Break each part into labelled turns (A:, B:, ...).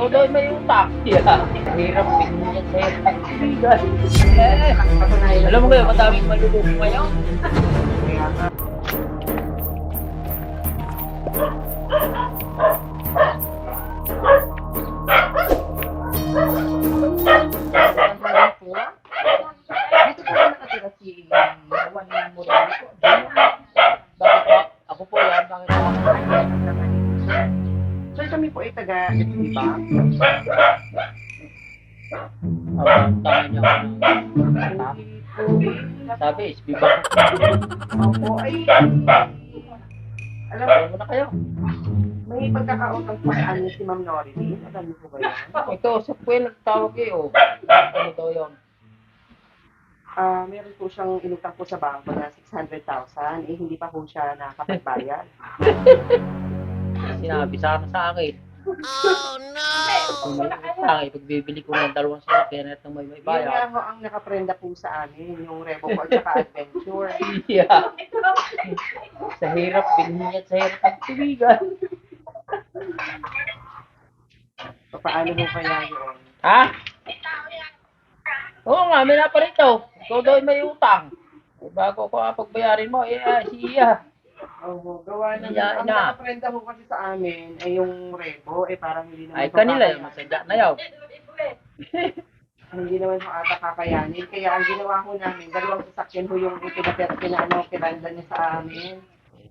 A: Daw may utang. Yeah. Hirap bigyan sa hirap ng kaibigan. Eh, alam mo kayo, madaming maluloko ngayon.
B: Dito po nakatira si Juan Moreno? Ay taga SB Bank.
A: Ang tangan niya ako ng mata. Sabi, SB ba?
B: Opo, ay... Alam mo,
A: na kayo.
B: may pagkakautang sa amin si Ma'am Norilyn. Alam niyo po ba yan?
A: Ikaw, sa yung nagtawag eh, oh. Ano daw yun?
B: Ah, meron po siyang inutang po sa bangko na 600,000. Eh, hindi pa po siya nakapagbayad.
A: Sinabi sana sa akin. Oh no! Kung pagbibili ko ng dalawang sasakyan at nang may may
B: Yun nga
A: bayad.
B: ho ang nakaprenda po sa amin, yung Revo po at Adventure.
A: Yeah. sa hirap, binigyan sa hirap ng kaibigan.
B: Paano mo kaya yun?
A: Ha? Oo nga, may naparito. Ikaw daw ay may utang. Eh, bago ko pagbayarin mo, eh, ah, siya.
B: Oo, gawa na.
A: Iya,
B: ang
A: ina.
B: nakaprenda po kasi sa amin ay yung Revo, eh parang hindi naman
A: Ay,
B: po
A: kanila
B: kakayanin.
A: yung masadya na yaw.
B: Hindi naman po ata kakayanin. Kaya ang ginawa ko namin, dalawang sasakyan ho yung pinapera, pinaano, pinanda niya sa amin.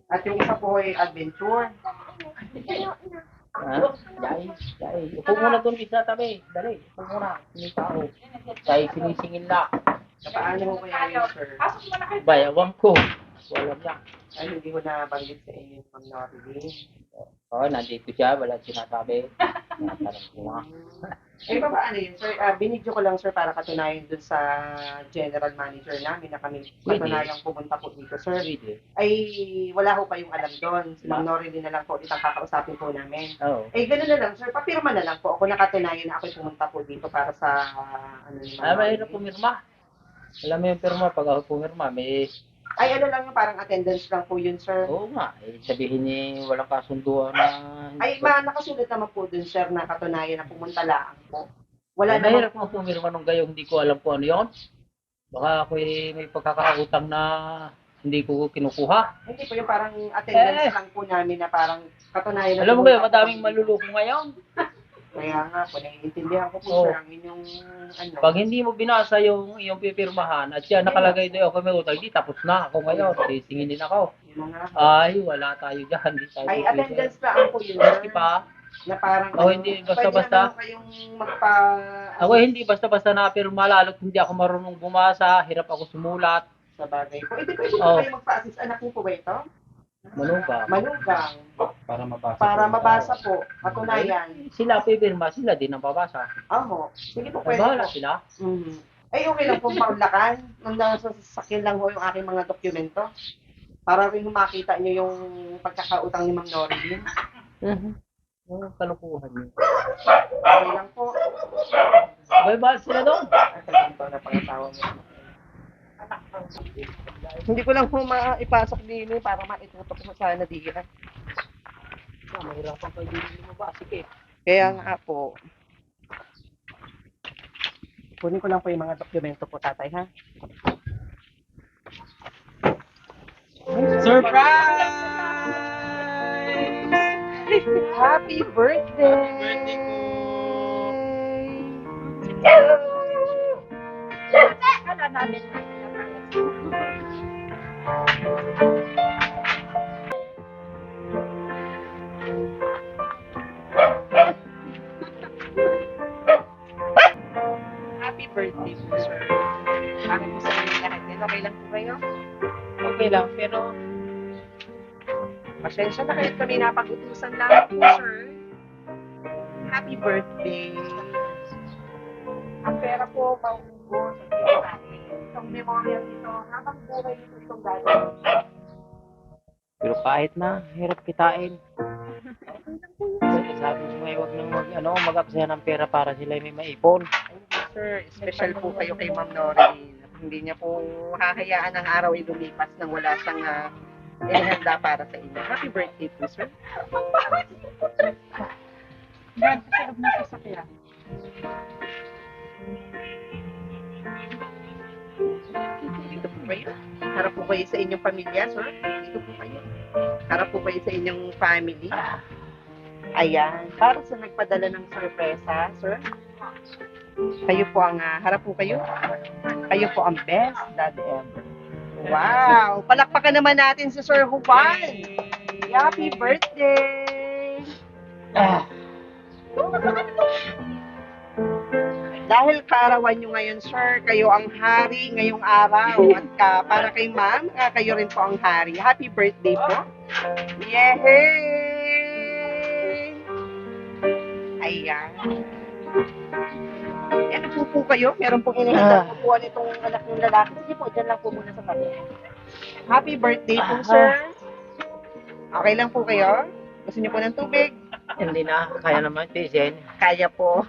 B: At yung isa po ay adventure.
A: Ha? Yay, yay. Upo muna doon sa tabi. Dali, upo muna. May tao. Tayo sinisingil na.
B: Paano mo kaya yun, sir?
A: Bayawang ko. Walang niya.
B: Ay, hindi ko nabanggit sa inyo, Ma'am Norilyn.
A: Oo, nandito siya. Wala sinasabi. Tinatanong ko nga.
B: Eh, pa paano yun, sir? Ah, binidyo ko lang, sir, para katunayan dun sa general manager namin na kami katunayang pumunta po dito, sir.
A: Pwede.
B: Ay, wala ho pa yung alam doon. Si Ma'am na lang po ulit ang kakausapin po namin.
A: Oo.
B: Eh, gano'n na lang, sir. Papirma na lang po. Ako nakatunayan na ako'y pumunta po dito para sa, ano ni Ma'am
A: Ah, mahirap
B: Norilyn.
A: pumirma. Alam mo yung pirma, pag ako pumirma, may...
B: Ay, ano lang yung parang attendance lang po yun, sir.
A: Oo nga, eh, sabihin ni walang kasunduan na...
B: Ay, ma, nakasulat naman po dun, sir, na katunayan na pumunta lang po.
A: Ay,
B: Wala naman
A: mahirap mo pumirma nung gayong hindi ko alam kung ano yun. Baka ako eh, may pagkakautang na hindi ko kinukuha.
B: Hindi po yung parang attendance
A: Eh.
B: lang po namin na parang katunayan na
A: Alam mo
B: pumunta
A: kayo,
B: po
A: madaming
B: kami.
A: maluloko ngayon.
B: Kaya nga po, naiintindihan ko po,
A: Oo.
B: sir, ang inyong, ano.
A: Pag hindi mo binasa yung yung pipirmahan at siya nakalagay doon ako may utang, di tapos na ako ngayon. Sisingin din ako.
B: Yun na nga po.
A: Ay, wala tayo dyan. Di tayo
B: Ay, attendance lang po yun, sir.
A: Maski pa,
B: Na parang,
A: Oh,
B: ano,
A: hindi,
B: pwede
A: basta-basta.
B: naman kayong magpa...
A: ako hindi basta-basta napirma, lalo't hindi ako marunong bumasa, hirap ako sumulat,
B: Sa bagay po. Hindi pwede
A: Oh.
B: po kayo magpa-assist. Anak niyo po ba ito?
A: Manuga.
B: Manugang.
C: Para mabasa.
B: Para mabasa po. Katunayan.
A: Sila pipirma, sila din ang babasa.
B: Amo. Sige po, pwede
A: bahala
B: po.
A: sila.
B: Mhm. Ay, okay lang po paulakan. Nung nasa sasakyan lang ho yung aking mga dokumento. Para rin makita niyo yung pagkakautang ni Ma'am Norilyn.
A: Mhm. Yung kalukuhan yun.
B: Okay lang po.
A: Bye-bye sila doon.
B: At ito na pangasawa mo. Hindi ko lang po maipasok din eh, para maitutok ko sana diyan.
A: Ah, mahirapan kayo din lumabas. Sige.
B: Kaya nga po. Kunin ko lang po yung mga dokumento po, tatay, ha?
C: Surprise!
B: Happy birthday!
C: Birthday ko!
D: Wala namin.
B: Happy birthday po, sir. Sabi po sa inyo lahat din. Okay lang po kayo?
A: Okay lang, pero
B: Pasensya na kayo kami napag-utusan lang po, sir. Happy birthday. Ang pera po, mauubos. Memorial nito, habang buhay nito itong gagawin.
A: pero kahit na, hirap kitain. Sabi ko nga, huwag nang mag, ano, mag-aksaya ng pera para sila may maipon.
B: Sir, special po kayo kay Ma'am Norin. Hindi niya po hahayaan ang araw ay lumipas nang wala siyang uh, inihanda para sa inyo. Happy birthday po, sir. Brad, sa loob ng sasakyan. Kayo. Harap po kayo sa inyong pamilya, sir. Dito po kayo. Harap po kayo sa inyong family. Ayan. Para sa nagpadala ng sorpresa, sir. Kayo po ang, ah, harap po kayo. Kayo po ang best dad ever. Wow! Palakpakan naman natin si Sir Juan. Happy birthday!
A: Ah,
B: Dahil kaarawan nyo ngayon, sir, kayo ang hari ngayong araw. At ka, para kay ma'am, ah, kayo rin po ang hari. Happy birthday po. Yehey! Ayan. Ano po po kayo? Meron pong inihintay po po nitong anak ng lalaki. Sige po, dyan lang po muna sa tabi. Happy birthday po, sir. Okay lang po kayo? Gusto niyo po ng tubig?
A: hindi na, kaya naman tiisin.
B: Kaya po.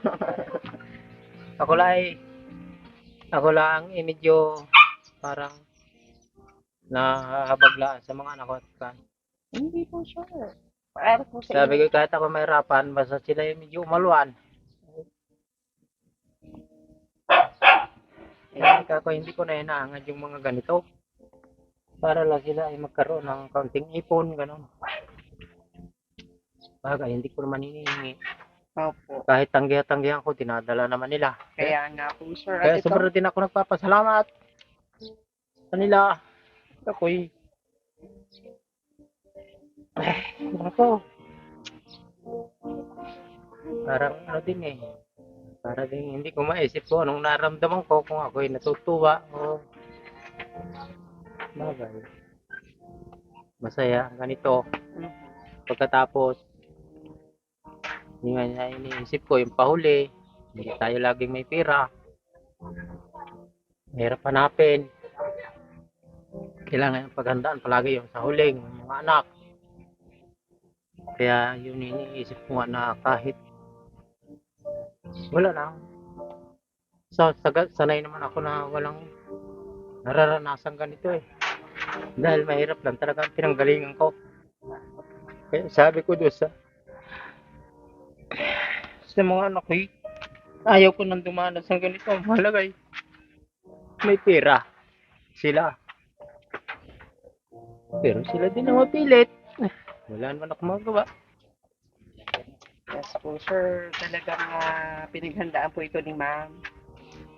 A: Ako lang ako lang medyo parang nahabaglaan sa mga anak ko at kan.
B: Hindi po, sir. Para po sa
A: Sabi ko kahit ako mahirapan, basta sila ay medyo umaluan. Eh, hindi ka ako, hindi ko na inaangad yung mga ganito. Para lang sila ay magkaroon ng kaunting ipon, gano'n. Bagay, hindi ko naman hinihingi.
B: Opo.
A: Kahit tanggihan-tanggihan ko, tinadala naman nila.
B: Kaya nga po, sir. At
A: Kaya
B: ito,
A: sobrang din ako nagpapasalamat sa nila. Ako'y eh, ako. Parang ano din eh. Para din hindi ko maisip ko anong naramdaman ko kung ako'y natutuwa o bagay. Masaya ganito. Pagkatapos niya iniisip ko yung pahuli. Hindi tayo laging may pera. Mahirap hanapin. Kailangan yung paghandaan palagi yung sa huling, yung mga anak. Kaya yun iniisip ko nga na kahit wala na. So, saga- sanay naman ako na walang nararanasan ganito eh. Dahil mahirap lang talaga ang pinanggalingan ko. Kaya sabi ko doon sa sa mga anak ko, eh, ayaw ko nang dumanas ng ganito. Malagay. May pera. Sila. Pero sila din ang mapilit. Eh, Wala naman ako magawa.
B: yes po, sir. Talagang ah, pinaghandaan po ito ni ma'am.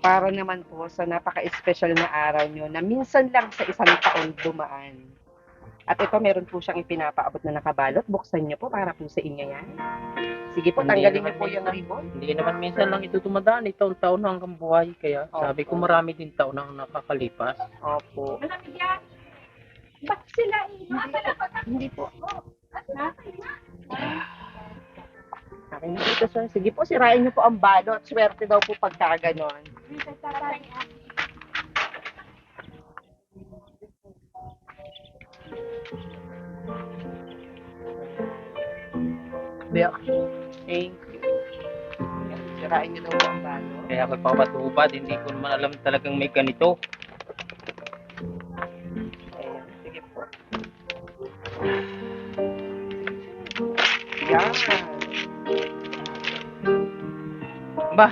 B: Para naman po sa napaka-special na araw nyo na minsan lang sa isang taon dumaan. At ito, meron po siyang ipinapaabot na nakabalot. Buksan nyo po para po sa inyo yan. Sige po,
A: Hindi
B: tanggalin
A: naman
B: niyo po yung
A: minsan.
B: ribbon.
A: Hindi naman minsan lang ito tumadaan. eh, Taon-taon hanggang buhay. Kaya sabi ko marami din taon ang nakakalipas.
B: Opo.
D: Malamig yan. Bakit sila eh?
B: Hindi po.
D: Ha?
B: Okay na ito, sir. Sige po, sirain niyo po ang balot. Swerte daw po pagka ganon.
A: Kaya,
B: Thank you. Sirain niyo daw ang balot.
A: kaya ako papatubad. Hindi ko naman alam talagang may ganito.
B: Ayan, sige po. Yan.
A: Ba?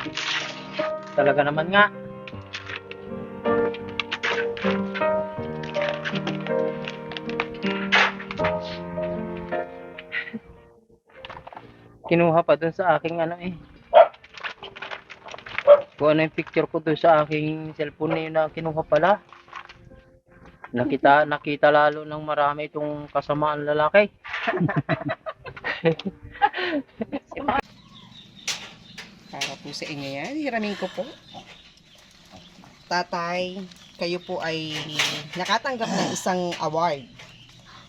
A: Talaga naman nga. Kinuha pa dun sa aking ano eh. Kung ano yung picture ko dun sa aking cellphone na yun na kinuha pala. Nakita, nakita lalo ng marami itong kasamaan lalaki.
B: Para po sa inyo yan. Hiramin ko po. Tatay, kayo po ay nakatanggap ng isang award.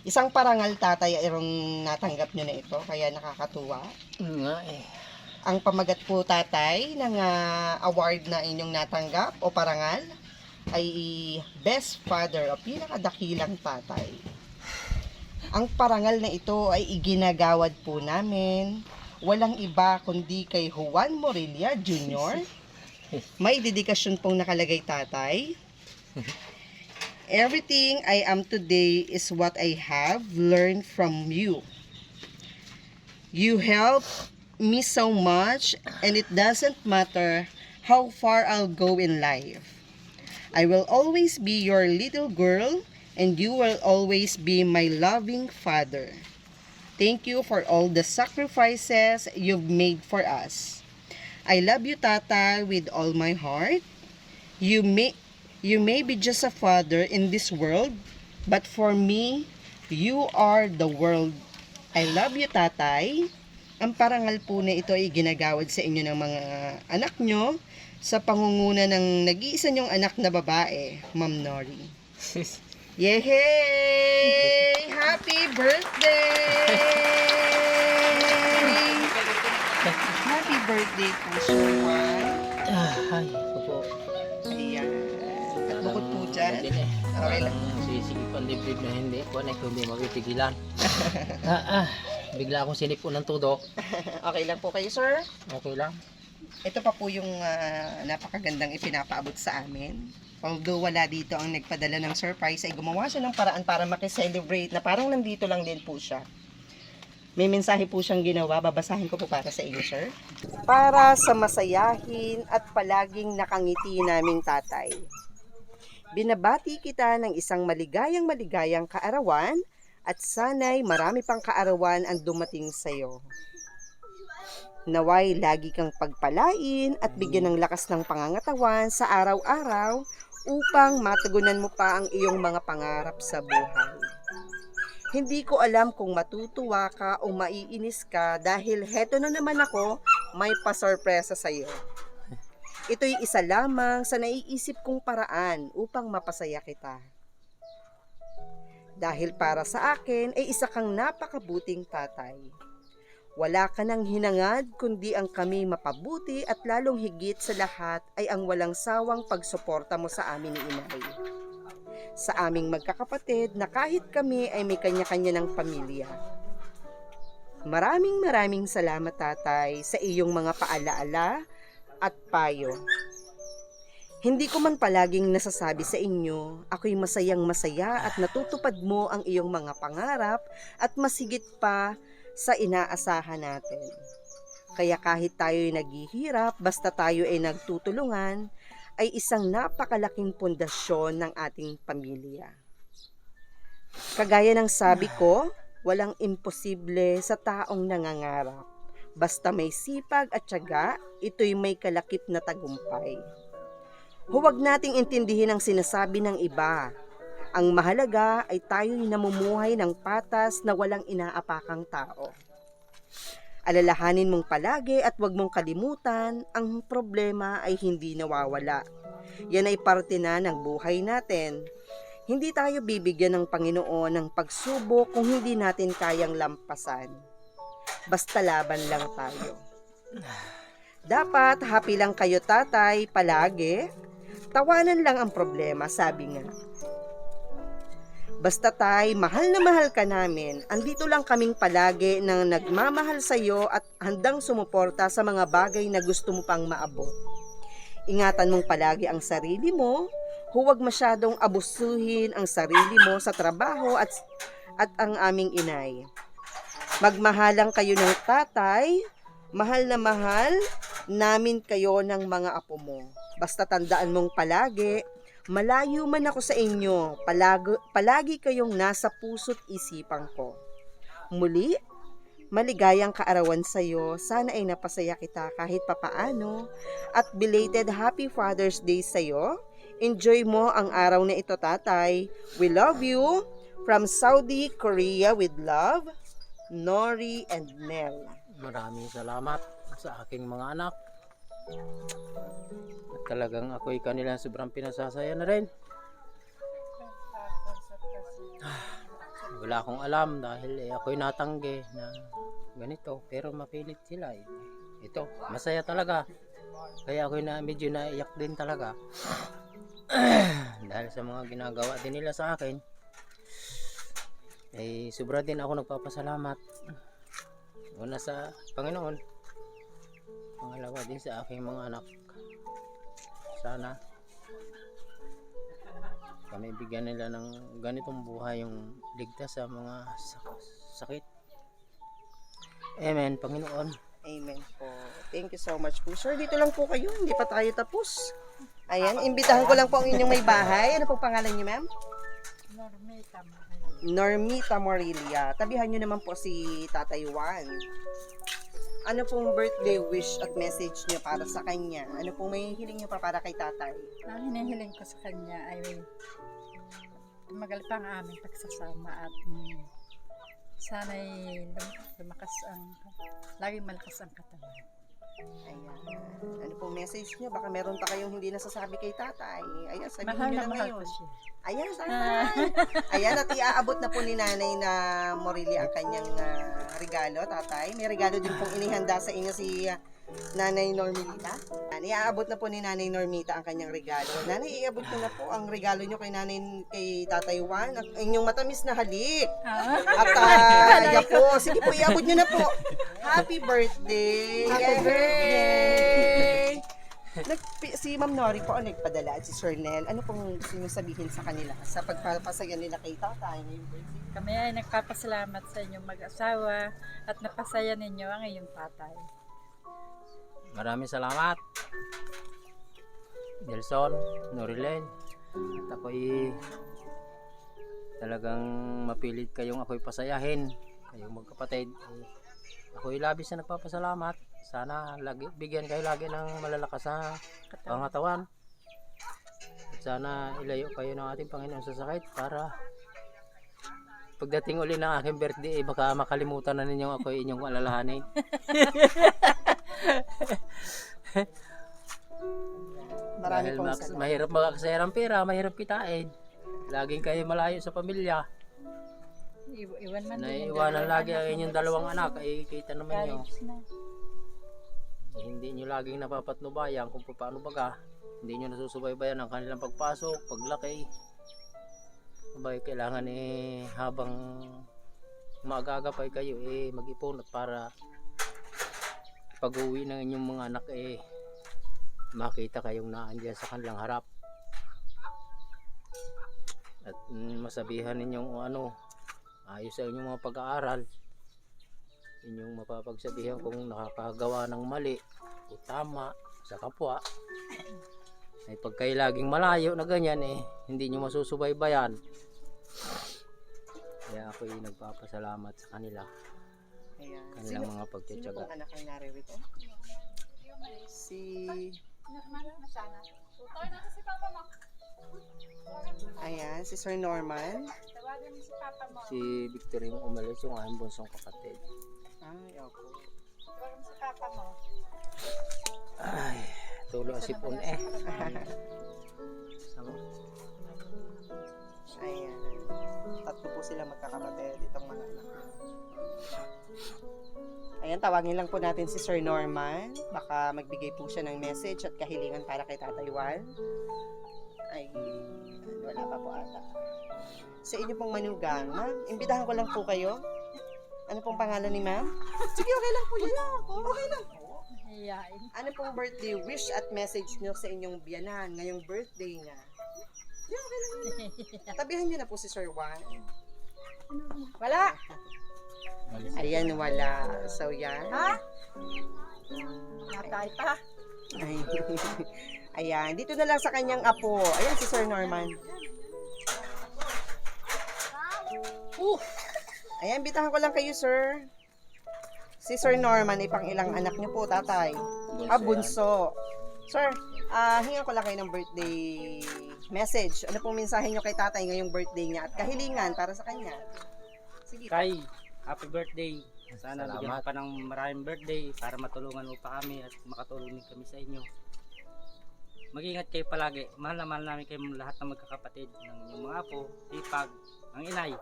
B: Isang parangal tatay ayong natanggap nyo na ito, kaya nakakatuwa.
A: Nga eh.
B: Ang pamagat po tatay ng ah, award na inyong natanggap o parangal ay Best Father o pinakadakilang tatay. Ang parangal na ito ay iginagawad po namin walang iba kundi kay Juan Morilla Jr. May dedikasyon pong nakalagay tatay. Everything I am today is what I have learned from you. You help me so much and it doesn't matter how far I'll go in life. I will always be your little girl and you will always be my loving father. Thank you for all the sacrifices you've made for us. I love you, Tata, with all my heart. You may you may be just a father in this world, but for me, you are the world. I love you, Tatay. Ang parangal po na ito ay ginagawad sa inyo ng mga anak nyo sa pangunguna ng nag-iisa nyong anak na babae, Ma'am Nori. Yehey! Happy birthday! Happy birthday po, Sir Okay lang.
A: Sisigipan dibdib na hindi ko na hindi mapipigilan. ah, ah, bigla akong sinip po ng tudo.
B: okay lang po kayo, sir.
A: Okay lang.
B: Ito pa po yung ah, napakagandang ipinapaabot sa amin. Although wala dito ang nagpadala ng surprise, ay gumawa siya ng paraan para makiselebrate na parang nandito lang din po siya. May mensahe po siyang ginawa, babasahin ko po para sa inyo, sir. Para sa masayahin at palaging nakangiti naming tatay. Binabati kita ng isang maligayang maligayang kaarawan at sana'y marami pang kaarawan ang dumating sa'yo. Naway lagi kang pagpalain at bigyan ng lakas ng pangangatawan sa araw-araw upang matugunan mo pa ang iyong mga pangarap sa buhay. Hindi ko alam kung matutuwa ka o maiinis ka dahil heto na naman ako, may pasorpresa sa iyo. Ito'y isa lamang sa naiisip kong paraan upang mapasaya kita. Dahil para sa akin ay isa kang napakabuting tatay. Wala ka nang hinangad kundi ang kami mapabuti at lalong higit sa lahat ay ang walang sawang pagsuporta mo sa amin ni Inay. Sa aming magkakapatid na kahit kami ay may kanya-kanya ng pamilya. Maraming maraming salamat tatay sa iyong mga paalaala at payo. Hindi ko man palaging nasasabi sa inyo, ako'y masayang masaya at natutupad mo ang iyong mga pangarap at masigit pa sa inaasahan natin. Kaya kahit tayo'y naghihirap, basta tayo ay nagtutulungan, ay isang napakalaking pundasyon ng ating pamilya. Kagaya ng sabi ko, walang imposible sa taong nangangarap. Basta may sipag at tiyaga, ito'y may kalakip na tagumpay. Huwag nating intindihin ang sinasabi ng iba. Ang mahalaga ay tayo'y namumuhay ng patas na walang inaapakang tao. Alalahanin mong palagi at huwag mong kalimutan, ang problema ay hindi nawawala. Yan ay parte na ng buhay natin. Hindi tayo bibigyan ng Panginoon ng pagsubok kung hindi natin kayang lampasan. Basta laban lang tayo. Dapat happy lang kayo tatay palagi. Tawanan lang ang problema, sabi nga. Basta tay, mahal na mahal ka namin. Andito lang kaming palagi na nagmamahal sa iyo at handang sumuporta sa mga bagay na gusto mo pang maabot. Ingatan mong palagi ang sarili mo. Huwag masyadong abusuhin ang sarili mo sa trabaho at, at ang aming inay. Magmahalang kayo ng tatay. Mahal na mahal namin kayo ng mga apo mo. Basta tandaan mong palagi, malayo man ako sa inyo, palagi, palagi kayong nasa puso't isipan ko. Muli, maligayang kaarawan sa iyo. Sana ay napasaya kita kahit papaano. At belated Happy Father's Day sa iyo. Enjoy mo ang araw na ito, tatay. We love you. From Saudi Korea with love, Nori and Mel.
A: Maraming salamat sa aking mga anak. At talagang ako'y kanilang sobrang pinasasaya na rin. Ah, Wala akong alam dahil eh, ako'y natanggi na ganito. Pero mapilit sila. eh. Ito, masaya talaga. Kaya ako'y na, medyo naiyak din talaga. dahil sa mga ginagawa din nila sa akin. Eh, sobra din ako nagpapasalamat. Una sa Panginoon. Pangalawa din sa aking mga anak. Sana kami bigyan nila ng ganitong buhay yung ligtas sa mga sak- sakit. Amen, Panginoon.
B: Amen po. Thank you so much po. Sir, dito lang po kayo. Hindi pa tayo tapos. Ayan, imbitahan ko lang po ang inyong may bahay. Ano pong pangalan niyo, ma'am?
D: Normita mo.
B: Normita Morilia. Tabihan niyo naman po si Tatay Juan. Ano pong birthday wish at message niyo para sa kanya? Ano pong may hiling niyo pa para kay tatay?
D: Ang hinihiling ko sa kanya ay tumagal pa ang aming pagsasama at mm, sana'y lum- lumakas ang, laging malakas ang katawan.
B: Ayan. Ano pong message niyo? Baka meron pa kayong hindi nasasabi kay tatay. Ayan, sabihin
D: Mahal
B: niyo
D: na
B: na
D: mahal
B: ngayon. Ayan, tatay. Ayan, at iaabot na po ni nanay na Morili ang kanyang ah, regalo, tatay. May regalo din pong inihanda sa inyo si ah, Nanay Normita. Ayan, iaabot na po ni Nanay Normita ang kanyang regalo. Nanay, iabot ko na po ang regalo nyo kay Nanay, kay Tatay Juan. Ang inyong matamis na halik.
D: Ah,
B: At uh, yeah po, sige po, iabot nyo na po. Happy birthday!
D: Happy
B: birthday! Nag, si Ma'am Nori po ang nagpadala at si Sir Nel. Ano pong gusto nyo sabihin sa kanila sa pagpapasaya nila kay tatay ngayong birthday?
D: kami ay nagpapasalamat sa inyong mag-asawa at napasaya ninyo ang iyong tatay.
A: Maraming salamat. Nelson, Norilen. At ako'y talagang mapilit kayong ako'y pasayahin. Kayong magkapatid. Eh, Ako'y labis na nagpapasalamat. Sana lagi, bigyan kayo lagi ng malalakas na pangatawan. At sana ilayo kayo ng ating Panginoon sa sakit para pagdating uli ng aking birthday, eh, baka makalimutan na ninyo ako inyong alalahanin.
B: Marami
A: Dahil
B: pong salamat.
A: mahirap makakasaya ng pera, mahirap kitain. Laging kayo malayo sa pamilya.
D: Iw- iwan man din yung
A: Naiiwanan
D: dalawang
A: lagi ang inyong dalawang anak. Ay kita naman nyo.
D: Na.
A: Hindi nyo laging napapatnubayan kung paano baga. Hindi nyo nasusubaybayan ang kanilang pagpasok, paglaki. Abay, kailangan eh habang maagagapay kayo eh mag-ipon at para pag-uwi ng inyong mga anak eh makita kayong naandyan sa kanilang harap. At mm, masabihan ninyong kung ano ayos sa inyong mga pag-aaral inyong mapapagsabihan kung nakakagawa ng mali o tama sa kapwa ay pag kayo laging malayo na ganyan eh hindi nyo masusubaybayan kaya ako yung nagpapasalamat sa kanila
B: Ayan.
A: kanilang
B: Sino,
A: mga
B: sino
A: pagtsatsaga
B: pong anak ang naririto? Si... Ayan, si Sir Norman.
D: Tawagan mo si Papa mo.
A: si Victor yung umalis yung aking bunsong kapatid
B: Ay, ako.
D: Tawagan mo si Papa mo.
A: ay tulo ang sipon eh Sama.
B: Ayan. Tatlo po sila magkakapatid, itong mga anak. Ayan, tawagin lang po natin si Sir Norman. Baka magbigay po siya ng message at kahilingan para kay Tatay Juan. Ay, wala pa po ata. Sa inyo pong manugang, ma'am, imbitahan ko lang po kayo. Ano pong pangalan ni ma'am? Sige, okay lang po yan. Okay lang po.
D: Hiyain.
B: Ano pong birthday wish at message nyo sa inyong biyanan ngayong birthday niya? Yeah, okay lang yan. Tabihan nyo na po si Sir Juan. Wala. Ayan, wala. So, yan.
D: Ha? Natay pa.
B: Ay. Ayan, dito na lang sa kanyang apo. Ayan, si Sir Norman. Uh. Ayan, bitahan ko lang kayo, sir. Si Sir Norman, ipang ilang anak niyo po, tatay? Ah, bunso. Sir, ah hingan ko lang kayo ng birthday message. Ano pong mensahe niyo kay tatay ngayong birthday niya at kahilingan para sa kanya? Sige.
C: Kay, happy birthday. Sana
A: Salamat.
C: bigyan pa ng maraming birthday para matulungan mo pa kami at makatulong din kami sa inyo. Mag-ingat kayo palagi. Mahal na mahal namin kayo lahat ng magkakapatid ng inyong mga apo, ipag, ang inay.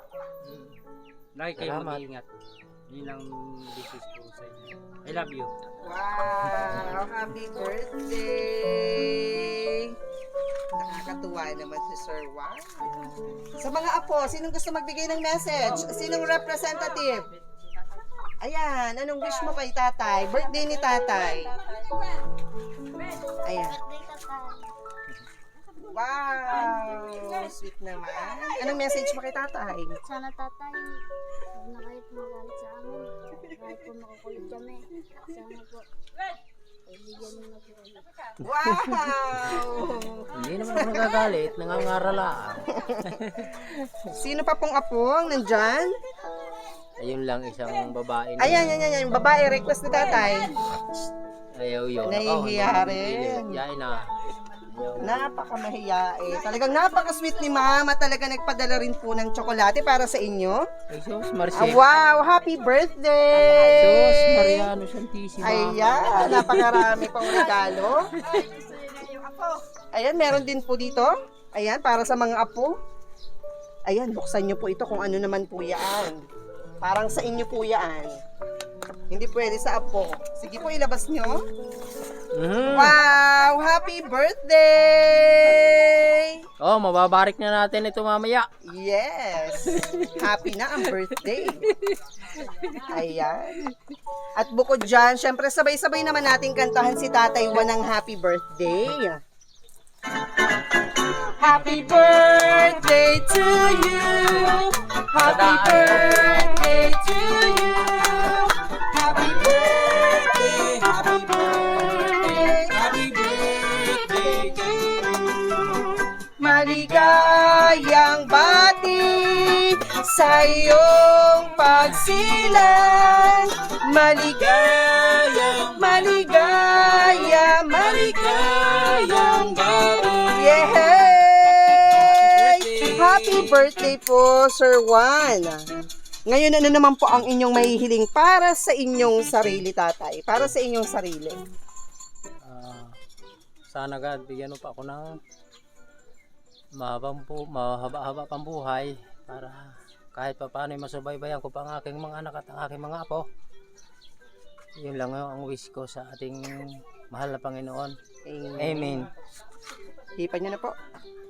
C: Lagi kayo
A: Salamat.
C: mag-iingat. Yun ang wishes ko sa inyo. I love you.
B: Wow! Happy birthday! Nakakatuwa naman si Sir Juan. Sa mga apo, sinong gusto magbigay ng message? Sinong representative? Ayan, anong wish mo kay tatay? Birthday ni tatay. Ayan. Wow! Sweet naman. Anong message mo kay tatay?
E: Sana tatay, huwag na kayo magalit sa amin. Kahit po makukulit kami. Sana po.
B: Wow!
A: Hindi naman ako nagagalit, nangangarala.
B: Sino pa pong apo ang nandyan?
A: Ayun lang, isang babae na
B: Ayan, yan, yan, yan. Babae, request ni tatay.
A: ayaw yun.
B: Nahihiya
A: Ako,
B: rin.
A: Yain na. Ayaw.
B: Napakamahiyain. Talagang napaka-sweet ni mama. Talaga nagpadala rin po ng tsokolate para sa inyo.
A: Ay, sus.
B: Ah, wow! Happy birthday!
A: Sus, Mariano Santissima.
B: Ayan, napakarami pang regalo. Ayan, meron din po dito. Ayan, para sa mga apo. Ayan, buksan nyo po ito kung ano naman po yan. Parang sa inyo po yan. Hindi pwede sa apo. Sige po, ilabas nyo.
A: Mhm.
B: Wow! Happy birthday!
A: Oh, mababarik na natin ito mamaya.
B: Yes! Happy na ang birthday. Ayan. At bukod dyan, syempre sabay-sabay naman natin kantahan si Tatay Juan ng happy birthday. Happy birthday to you. Happy birthday to you. Happy birthday, happy birthday, happy birthday to you. Maligayang bati sa iyong pagsilang. Maligayang, maligaya, Happy birthday po, Sir Juan. Ngayon, ano naman po ang inyong mahihiling para sa inyong sarili, tatay? Para sa inyong sarili.
A: Ah, sana God, bigyan mo pa ako ng mahabang po, mahaba-haba pang buhay para kahit pa paano ay masubaybayan ko pa ang aking mga anak at ang aking mga apo. Yun lang ang wish ko sa ating mahal na Panginoon. Amen.
B: Hipan nyo na po.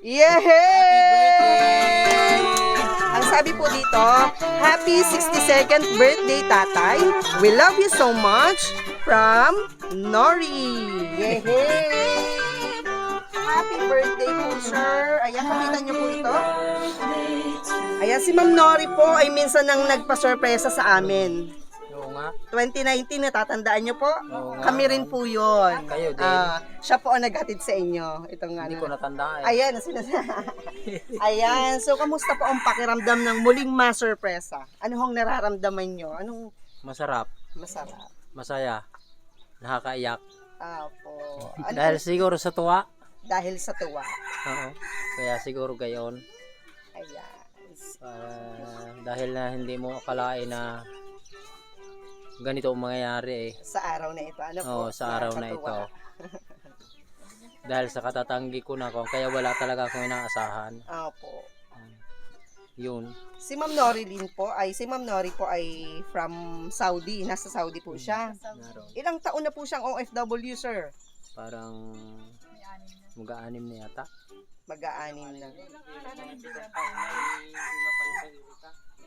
B: Yay! Ang sabi po dito, Happy 62nd birthday, tatay. We love you so much. From Nori. Yay! Happy birthday po, sir. Ayan, pakita nyo po ito. Ayan, si Ma'am Nori po ay minsan nang nagpa-sorpresa sa amin.
A: Nga.
B: 2019, natatandaan nyo po?
A: Oo nga.
B: Kami rin po yun.
A: Kayo din.
B: Ah, siya po ang naghatid sa inyo. Itong
A: Hindi
B: ano.
A: ko natandaan.
B: Ayan, ang sinasabi. Ayan, so kamusta po ang pakiramdam ng muling ma-sorpresa? Ano hong nararamdaman nyo? Anong
A: Masarap,
B: masarap?
A: masaya, nakakaiyak.
B: Apo. Ano
A: Dahil siguro sa tuwa.
B: dahil sa tuwa.
A: Oo. Kaya siguro gayon.
B: Ayan.
A: Para dahil na hindi mo akalain na ganito ang mangyayari eh.
B: Sa araw na ito. Ano po?
A: Oo, sa araw na ito.
B: Nakakatuwa.
A: Dahil sa katatanggi ko na ako, kaya wala talaga akong inaasahan.
B: Opo.
A: Yun.
B: Si Ma'am Nori Lin po ay si Ma'am Nori po ay from Saudi. Nasa Saudi po siya.
A: Naroon.
B: Ilang taon na po siyang OFW, sir?
A: Parang mag-aanim na yata.
B: Mag-aanim na.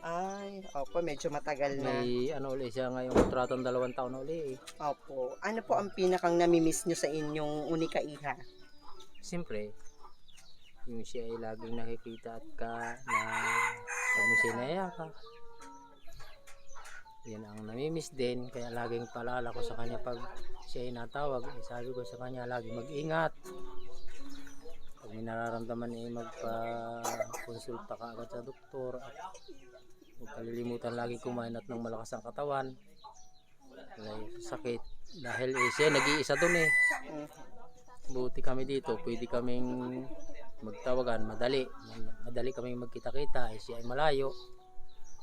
B: Ay, opo, medyo matagal na.
A: May ano ulit siya ngayong kontratong dalawang taon uli eh.
B: Opo. Ano po ang pinakang namimiss nyo sa inyong unika iha?
A: Siyempre, yung siya ay laging nakikita at ka na pag mo sinaya ka. Yan ang namimiss din, kaya laging palala ko sa kanya pag siya ay natawag, eh, sabi ko sa kanya, lagi mag-ingat. May nararamdaman eh, magpa-konsulta ka agad sa doktor at huwag kalilimutan lagi kumain at ng malakas ang katawan. Yung sakit. Dahil eh, siya nag-iisa dun eh buti kami dito, pwede kaming magtawagan, madali. Madali kaming magkita-kita, eh, siya ay malayo.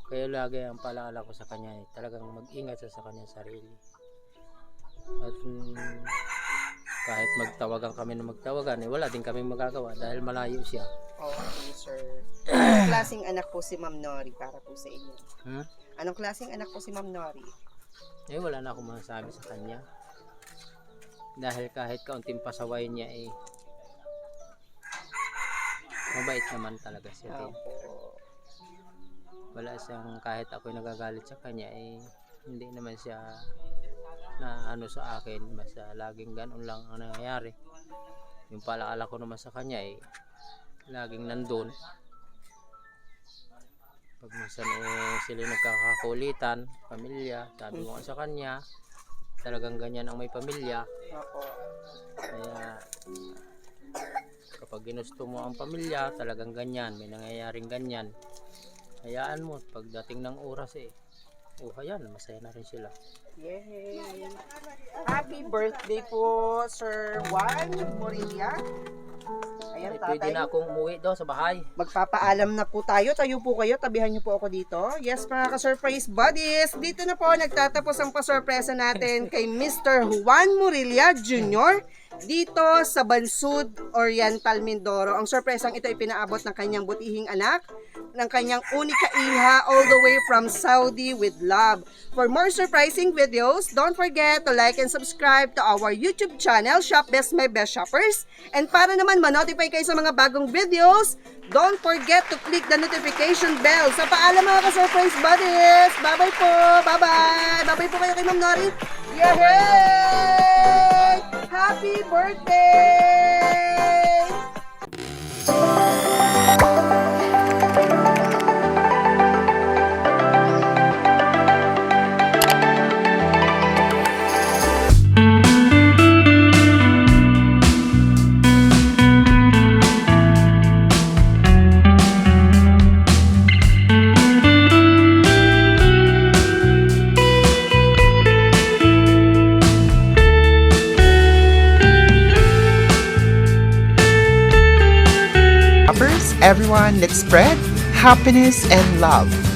A: Kaya lagi ang paalala ko sa kanya, eh, talagang mag-ingat siya sa kanyang sarili. At mm, kahit magtawagan kami na magtawagan, eh, wala din kami magagawa dahil malayo siya.
B: Okay, sir. Anong klaseng anak po si Ma'am Nori para po sa inyo?
A: Hmm?
B: Anong klaseng anak po si Ma'am Nori?
A: Eh, wala na akong masasabi sa kanya. Dahil kahit kaunting pasaway niya, eh, mabait naman talaga siya.
B: Opo.
A: wala siyang kahit ako'y nagagalit sa kanya eh hindi naman siya na ano sa akin basta laging ganun lang ang nangyayari yung paalaala ko naman sa kanya eh, laging nandun. Pag minsan eh, sila nagkakakulitan, pamilya, sabi nga sa kanya, talagang ganyan ang may pamilya. Kaya kapag ginusto mo ang pamilya, talagang ganyan, may nangyayaring ganyan. Hayaan mo, pagdating ng oras eh, oh ayan, masaya na rin sila.
B: Yay! Happy birthday po, Sir Juan Morilla. Ayan,
A: Eh, pwede
B: tatay.
A: na akong umuwi daw sa bahay.
B: Magpapaalam na po tayo. Tayo po kayo. Tabihan niyo po ako dito. Yes, mga ka-surprise buddies. Dito na po nagtatapos ang pasurpresa natin kay Mr. Juan Murilla Jr. dito sa Bansud Oriental Mindoro. Ang surpresang ito ay pinaabot ng kanyang butihing anak ng kanyang unika iha all the way from Saudi with love. For more surprising videos, don't forget to like and subscribe to our YouTube channel, Shop Best My Best Shoppers. And para naman ma-notify kayo sa mga bagong videos, don't forget to click the notification bell. Sa paalam mga ka-surprise buddies! Bye-bye po! Bye-bye! Bye-bye po kayo kay Ma'am Nori! Yay! Happy birthday!
F: Everyone, let's spread happiness and love.